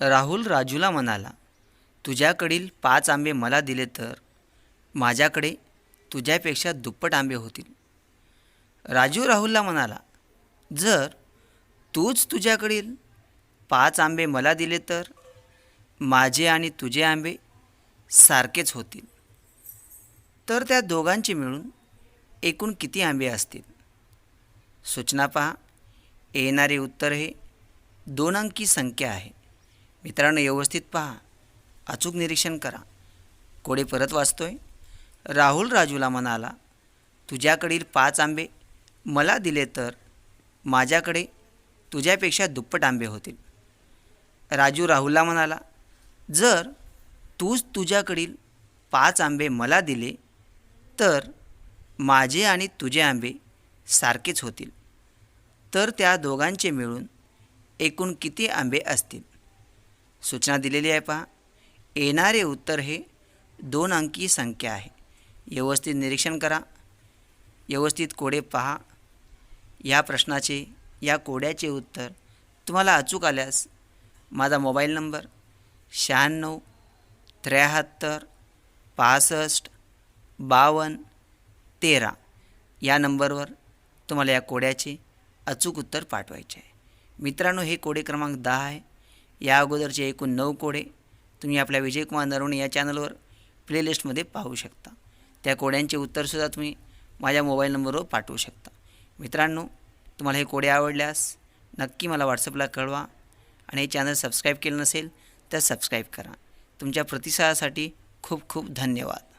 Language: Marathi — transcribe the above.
राहुल राजूला म्हणाला तुझ्याकडील पाच आंबे मला दिले तर माझ्याकडे तुझ्यापेक्षा दुप्पट आंबे होतील. राजू राहुलला म्हणाला जर तूच तुझ्याकडील पाच आंबे मला दिले तर माझे आणि तुझे आंबे सारखेच होतील. तर त्या दोघांचे मिळून एकूण किती आंबे असतील? सूचना पहा. येणारे उत्तर हे दोन अंकी संख्या आहे. मित्रांनो व्यवस्थित पहा. अचूक निरीक्षण करा. कोडे परत वाचतोय. राहुल राजूला म्हणाला तुझ्याकडील पाच आंबे मला दिले तर माझ्याकडे तुझ्यापेक्षा दुप्पट आंबे होतील. राजू राहुलला म्हणाला जर तूच तुझ्याकडील पाच आंबे मला दिले तर माझे आणि तुझे आंबे सारखेच होतील. तर त्या दोघांचे मिळून एकूण किती आंबे असतील? सूचना दिलेली आहे पहा. येणारे उत्तर हे दोन अंकी संख्या आहे. व्यवस्थित निरीक्षण करा. व्यवस्थित कोडे पहा. या प्रश्नाचे या कोड्याचे उत्तर तुम्हाला अचूक आल्यास माझा मोबाईल नंबर शहाण्णव त्र्याहत्तर पासष्ट बावन्न तेरा या नंबरवर तुम्हाला या कोड्याचे अचूक उत्तर पाठवायचे आहे. मित्रांनो हे कोडे क्रमांक दहा आहे. या अगोदरचे एकूण नऊ कोडे तुम्ही आपल्या विजयकुमार नरवणे या चॅनलवर प्लेलिस्टमध्ये पाहू शकता. त्या कोड्यांचे उत्तरसुद्धा तुम्ही माझ्या मोबाईल नंबरवर पाठवू शकता. मित्रांनो तुम्हाला हे कोडे आवडल्यास नक्की मला व्हॉट्सअपला कळवा आणि हे चॅनल सबस्क्राईब केलं नसेल तर सबस्क्राईब करा. तुमच्या प्रतिसादासाठी खूप खूप धन्यवाद.